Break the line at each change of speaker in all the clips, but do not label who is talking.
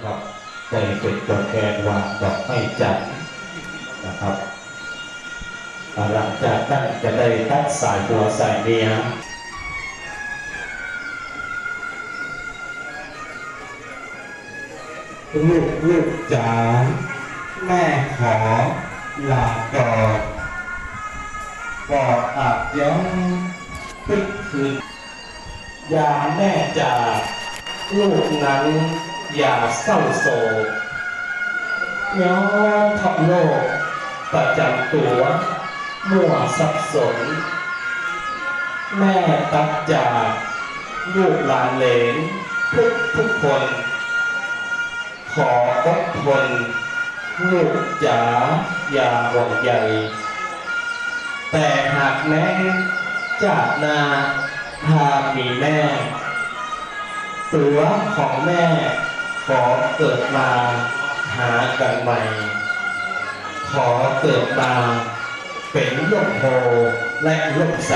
นะครับไปเป็นตัวแทนวางดอกไม้จันทร์นะครับหลังจากนั้นจะได้ตั้งสายตัวสายเมียลูกลูกจ๋าแม่ขอลาก่อนปอดอาบย้อนตึกคืนยาแม่จากลูกนั้น อย่าเศร้าโศกย้อนทับโลก ประจำตัวมั่วสับสน แม่ตัดจากลูกหลานเหลนทุกทุกคน ขออดทนลูกจ๋าอย่าห่วงใยแต่หากแม้จากนาหากมีแม่ตัวของแม่ ขอเกิดมาหากันใหม่ ขอเกิดมาเป็นลูกโพและลูกใส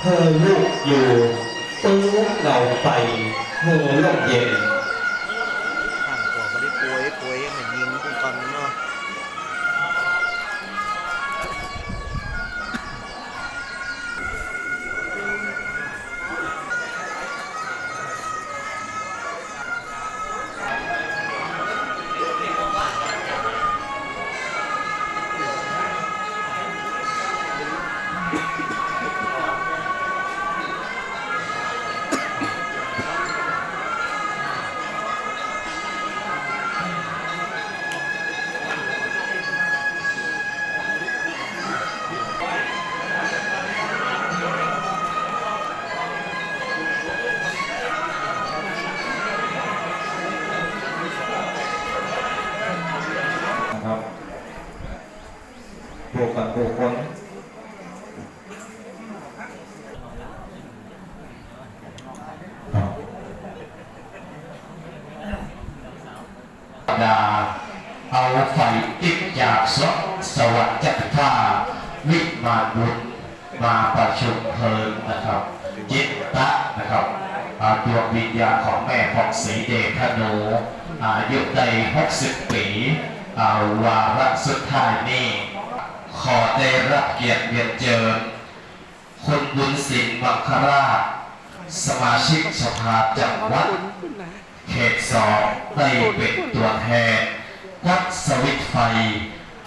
เธอลูกอยู่ตื้อเราไปเมื่อลมเย็น
ข้างตัวไม่ได้ป่วยป่วยมันยิงคุณตอนนั้นเนาะ
บวกกับบุคคลครับดาเอาไฟติดจากสวสวัสดิ์จักรท่าวิมานบุญมาประชุมเพลิงนะครับจิตตะนะครับอ่าดวงวิญญาณของแม่ผ่องศรีเดชธนูอายุได้60 ปีวาระสุดท้ายนี้ ขอได้รับเกียรติเรียนเจิญคุณบุญสินมังคราช สมาชิกสภาจังหวัด เขตสองได้เป็นตัวแทนวัดสวิตไฟ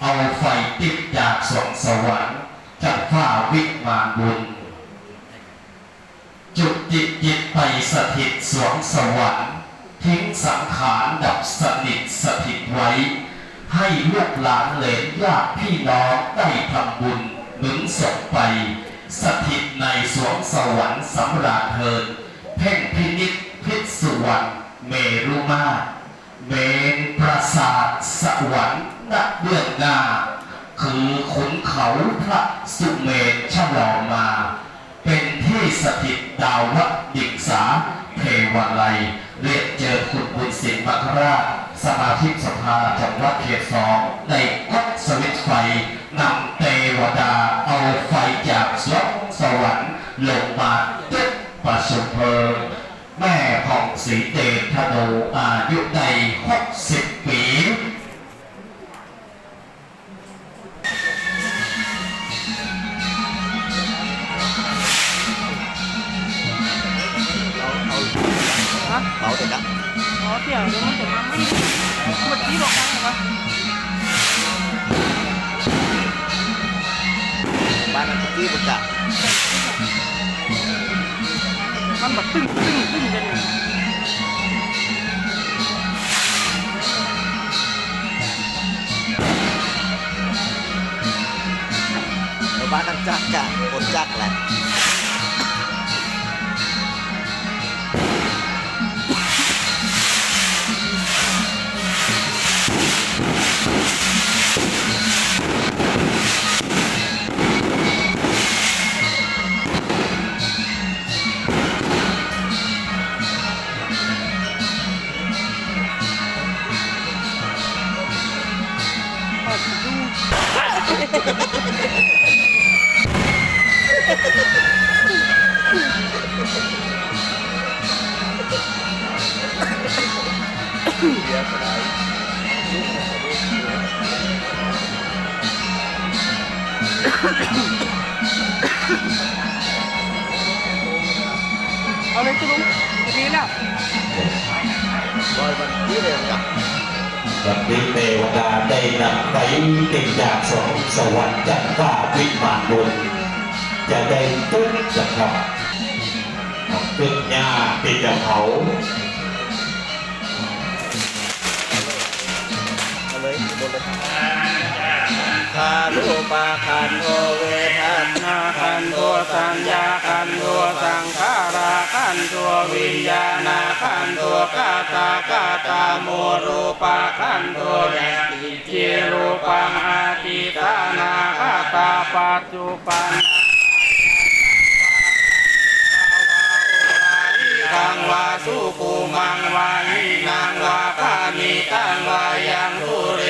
เอาไฟติดจากสวงสวรรค์จากฟ้าวิมานบุญ จุดจิตจิตไปสถิตสวงสวรรค์ ทิ้งสังขารดับสนิทสถิตไว้ ให้ลูกหลานเหลนญาติพี่น้องได้ทำบุญหนุนส่งไป สถิตในสวงสวรรค์สำราญเทินเพ่งพินิจพิศวรรณเมรุมาเมนปราสาทสวรรค์ณเบื้องหน้า คือขุนเขาพระสุเมนฉลอมา เป็นที่สถิตดาววัดดิกษาเทวาลัยเรียกเจอคุณบุญสินมัคราช สมาชิกสภาจังหวัดเขตสองในวัดสวิตไฟนำเทวดาเอาไฟจากสวงสวรรค์ลงมาตึ๊บประชุมเพลิงแม่ของสีเดชธนูอายุใน60ปี
เอา
จักกะก
ดจักแหละ เบียร์ก็ได้ลูกก็ได้
เอาเลยตุ้ลุงดีแล้ว
บอยวันที่เรียนกับ
วันนี้เทวดาได้นำไปติดจากสวงสวรรค์จันทราวิมานบุญจะได้ตุ้นนะครับตึกหญ้าติดกับเขา
เอา คาลูปาคันโทเวทัน
นาคันตัวสัญญาคันตัวสังขาราคันตัววิญญาณคันตัวกาตากาตาโมรูปาคันตัวจิรูปังอาทิตานาคาตาปัจจุปันกังวาสุกุมังวานินางวาปานิตังวายังทุเร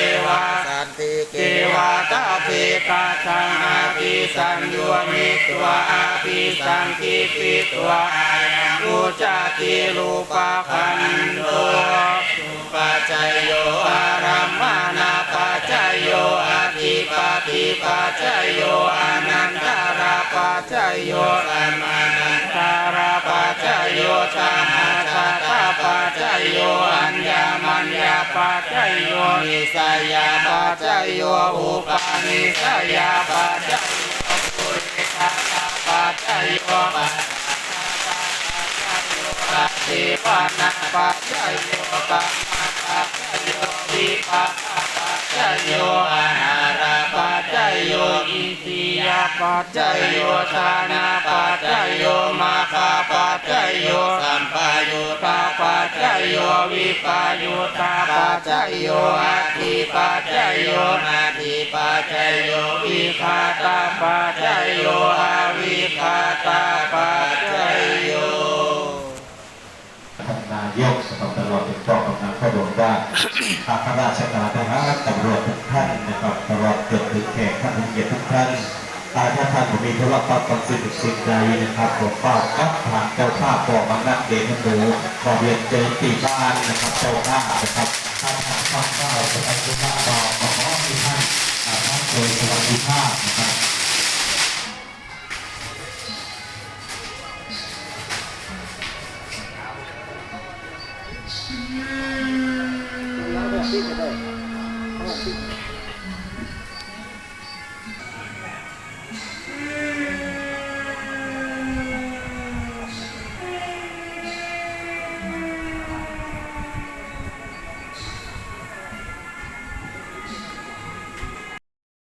เก
เกวาตาเปกาชังอาภิสังยวมิตัวอาภิสังกิปิตัวรูจาติรูปะคันโตปัจจยโยอารัมมานาปัจจยโยอาทิปติปัจจยโยอา ปัจจยโยสัมมานันตาราปัจจยโยสหัสตาปัจจยโยอัญญามัญญาปัจจยโยนิสยาปัจจยโยอุปาณิสยาปัจจยโยปุริคาตาปัจจยโยปัจปัจจิปานาปัจจยโยกัมมาปัจจยโยวิปัสสนาปัจจยโยอาหาร ปัจจโยทานาปัจจโยมาคาปัจจโยสัมปายุตาปัจจโยวิปายุตาปัจจโยอาทิปัจจโยนาทิปัจจโยวิคาตาปัจจโยอาวิคาตาปัจจโย
ท่านนายกสำหรับตลอดติดต่อกำลังข้อรวมว่าข้าข้าราชการทหารตำรวจทุกท่านนะครับตลอดจนถึงแขกท่านผู้เกียรติทุกท่าน ถ้าท่านผมมีธุระประกันสิ่งสิ่งใดนะครับผมฝากกับทานเจ้าภาพบอกมานักเดชนดูขอเรียนเจอตีบ้านนะครับ เจ้าภาพนะครับท่านท่างข้าวข้าวจะอันตุมาบอกขอให้ท่านท่านโดยสวัสดิภาพนะครับ